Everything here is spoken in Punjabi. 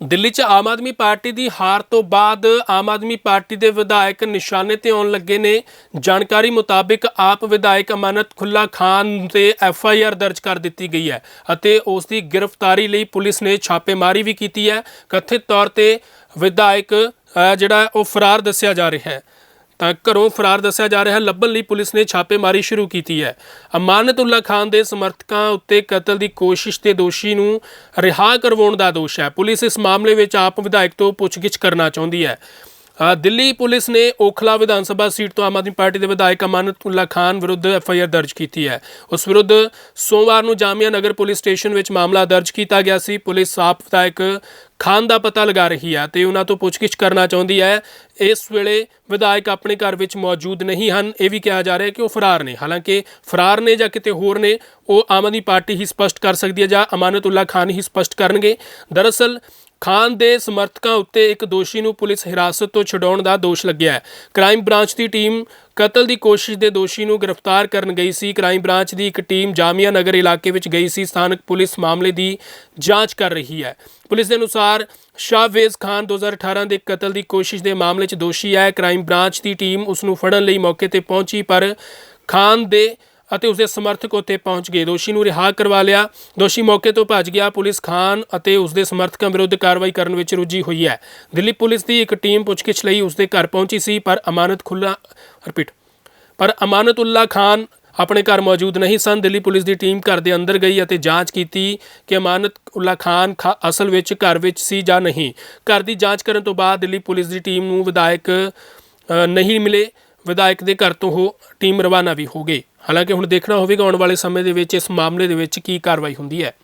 ਦਿੱਲੀ 'ਚ ਆਮ ਆਦਮੀ ਪਾਰਟੀ ਦੀ ਹਾਰ ਤੋਂ ਬਾਅਦ ਆਮ ਆਦਮੀ ਪਾਰਟੀ ਦੇ ਵਿਧਾਇਕ ਨਿਸ਼ਾਨੇ ਤੇ ਆਉਣ ਲੱਗੇ ਨੇ। ਜਾਣਕਾਰੀ ਮੁਤਾਬਿਕ ਆਪ ਵਿਧਾਇਕ ਅਮਾਨਤ ਖੁੱਲਾ ਖਾਨ ਤੇ ਐਫ ਆਈ ਆਰ ਦਰਜ ਕਰ ਦਿੱਤੀ ਗਈ ਹੈ ਅਤੇ ਉਸ ਦੀ ਗ੍ਰਿਫਤਾਰੀ ਲਈ ਪੁਲਿਸ ਨੇ ਛਾਪੇਮਾਰੀ ਵੀ ਕੀਤੀ ਹੈ। ਕਥਿਤ ਤੌਰ ਤੇ ਵਿਧਾਇਕ ਜਿਹੜਾ ਉਹ ਫਰਾਰ ਦੱਸਿਆ ਜਾ ਰਿਹਾ ਹੈ। ਤਾਂ ਘਰੋਂ ਫਰਾਰ ਦੱਸਿਆ ਜਾ ਰਿਹਾ, ਲੱਭਣ ਲਈ ਪੁਲਿਸ ਨੇ ਛਾਪੇਮਾਰੀ ਸ਼ੁਰੂ ਕੀਤੀ ਹੈ। ਅਮਾਨਤੁੱਲਾ ਖਾਨ ਦੇ ਸਮਰਥਕਾਂ ਉੱਤੇ ਕਤਲ ਦੀ ਕੋਸ਼ਿਸ਼ ਤੇ ਦੋਸ਼ੀ ਨੂੰ ਰਿਹਾ ਕਰਵਾਉਣ ਦਾ ਦੋਸ਼ ਹੈ। ਪੁਲਿਸ ਇਸ ਮਾਮਲੇ ਵਿੱਚ ਆਪ ਵਿਧਾਇਕ ਤੋਂ ਪੁੱਛਗਿੱਛ ਕਰਨਾ ਚਾਹੁੰਦੀ ਹੈ। ਦਿੱਲੀ ਪੁਲਿਸ ਨੇ ਓਖਲਾ ਵਿਧਾਨ ਸਭਾ ਸੀਟ ਤੋਂ ਆਮ ਆਦਮੀ ਪਾਰਟੀ ਦੇ ਵਿਧਾਇਕ ਅਮਾਨਤੁੱਲਾ ਖਾਨ ਵਿਰੁੱਧ ਐਫ ਆਈ ਆਰ ਦਰਜ ਕੀਤੀ ਹੈ। ਉਸ ਵਿਰੁੱਧ ਸੋਮਵਾਰ ਨੂੰ ਜਾਮੀਆ ਨਗਰ ਪੁਲਿਸ ਸਟੇਸ਼ਨ ਵਿੱਚ ਮਾਮਲਾ ਦਰਜ ਕੀਤਾ ਗਿਆ ਸੀ। ਪੁਲਿਸ ਆਪ ਵਿਧਾਇਕ ਖਾਨ ਦਾ ਪਤਾ ਲਗਾ ਰਹੀ ਹੈ ਤੇ ਉਹਨਾਂ ਤੋਂ ਪੁੱਛਗਿੱਛ ਕਰਨਾ ਚਾਹੁੰਦੀ ਹੈ। ਇਸ ਵੇਲੇ ਵਿਧਾਇਕ ਆਪਣੇ ਘਰ ਵਿੱਚ ਮੌਜੂਦ ਨਹੀਂ ਹਨ। ਇਹ ਵੀ ਕਿਹਾ ਜਾ ਰਿਹਾ ਹੈ ਕਿ ਉਹ ਫਰਾਰ ਨੇ। ਹਾਲਾਂਕਿ ਫਰਾਰ ਨੇ ਜਾਂ ਕਿਤੇ ਹੋਰ ਨੇ, ਉਹ ਆਮ ਆਦਮੀ ਪਾਰਟੀ ਹੀ ਸਪਸ਼ਟ ਕਰ ਸਕਦੀ ਹੈ ਜਾਂ ਅਮਾਨਤੁੱਲਾ ਖਾਨ ਹੀ ਸਪਸ਼ਟ ਕਰਨਗੇ। ਦਰਅਸਲ ਖਾਨ ਦੇ ਸਮਰਥਕਾਂ ਉੱਤੇ ਇੱਕ ਦੋਸ਼ੀ ਨੂੰ ਪੁਲਿਸ ਹਿਰਾਸਤ ਤੋਂ ਛਡਾਉਣ ਦਾ ਦੋਸ਼ ਲੱਗਿਆ ਹੈ। ਕ੍ਰਾਈਮ ਬ੍ਰਾਂਚ ਦੀ ਟੀਮ ਕਤਲ ਦੀ ਕੋਸ਼ਿਸ਼ ਦੇ ਦੋਸ਼ੀ ਨੂੰ ਗ੍ਰਿਫਤਾਰ ਕਰਨ ਗਈ ਸੀ। ਕ੍ਰਾਈਮ ਬ੍ਰਾਂਚ ਦੀ ਇੱਕ ਟੀਮ ਜਾਮੀਆ ਨਗਰ ਇਲਾਕੇ ਵਿੱਚ ਗਈ ਸੀ। ਸਥਾਨਕ ਪੁਲਿਸ ਮਾਮਲੇ ਦੀ ਜਾਂਚ ਕਰ ਰਹੀ ਹੈ। ਪੁਲਿਸ ਦੇ ਅਨੁਸਾਰ ਸ਼ਾਹਵੇਜ਼ ਖਾਨ 2018 ਦੇ ਕਤਲ ਦੀ ਕੋਸ਼ਿਸ਼ ਦੇ ਮਾਮਲੇ 'ਚ ਦੋਸ਼ੀ ਹੈ। ਕ੍ਰਾਈਮ ਬ੍ਰਾਂਚ ਦੀ ਟੀਮ ਉਸ ਨੂੰ ਫੜਨ ਲਈ ਮੌਕੇ ਤੇ ਪਹੁੰਚੀ, ਪਰ ਖਾਨ ਦੇ ਅਤੇ ਉਸਦੇ ਸਮਰਥਕ ਉੱਥੇ ਪਹੁੰਚ ਗਏ। ਦੋਸ਼ੀ ਨੂੰ ਰਿਹਾ ਕਰਵਾ ਲਿਆ। ਦੋਸ਼ੀ ਮੌਕੇ ਤੋਂ ਭੱਜ ਗਿਆ। ਪੁਲਿਸ ਖਾਨ ਅਤੇ ਉਸਦੇ ਸਮਰਥਕਾਂ ਵਿਰੁੱਧ ਕਾਰਵਾਈ ਕਰਨ ਵਿੱਚ ਰੁੱਝੀ ਹੋਈ ਹੈ। ਦਿੱਲੀ ਪੁਲਿਸ ਦੀ ਇੱਕ ਟੀਮ ਪੁੱਛਗਿੱਛ ਲਈ ਉਸਦੇ ਘਰ ਪਹੁੰਚੀ ਸੀ, ਪਰ ਅਮਾਨਤ ਖੁੱਲਾ ਰਿਪੀਟ ਪਰ ਅਮਾਨਤੁੱਲਾ ਖਾਨ ਆਪਣੇ ਘਰ ਮੌਜੂਦ ਨਹੀਂ ਸਨ। ਦਿੱਲੀ ਪੁਲਿਸ ਦੀ ਟੀਮ ਘਰ ਦੇ ਅੰਦਰ ਗਈ ਅਤੇ ਜਾਂਚ ਕੀਤੀ ਕਿ ਅਮਾਨਤ ਅਮਾਨਤੁੱਲਾ ਖਾਨ ਖਾ- ਅਸਲ ਵਿੱਚ ਘਰ ਵਿੱਚ ਸੀ ਜਾਂ ਨਹੀਂ। ਘਰ ਦੀ ਜਾਂਚ ਕਰਨ ਤੋਂ ਬਾਅਦ ਦਿੱਲੀ ਪੁਲਿਸ ਦੀ ਟੀਮ ਨੂੰ ਵਿਧਾਇਕ ਨਹੀਂ ਮਿਲੇ। ਵਿਧਾਇਕ ਦੇ ਘਰ ਤੋਂ ਉਹ ਟੀਮ ਰਵਾਨਾ ਵੀ ਹੋ ਗਈ ਹਾਲਾਂਕਿ ਹੁਣ ਦੇਖਣਾ ਹੋਵੇਗਾ ਆਉਣ ਵਾਲੇ ਸਮੇਂ ਦੇ ਵਿੱਚ ਇਸ ਮਾਮਲੇ ਦੇ ਵਿੱਚ ਕੀ ਕਾਰਵਾਈ ਹੁੰਦੀ ਹੈ।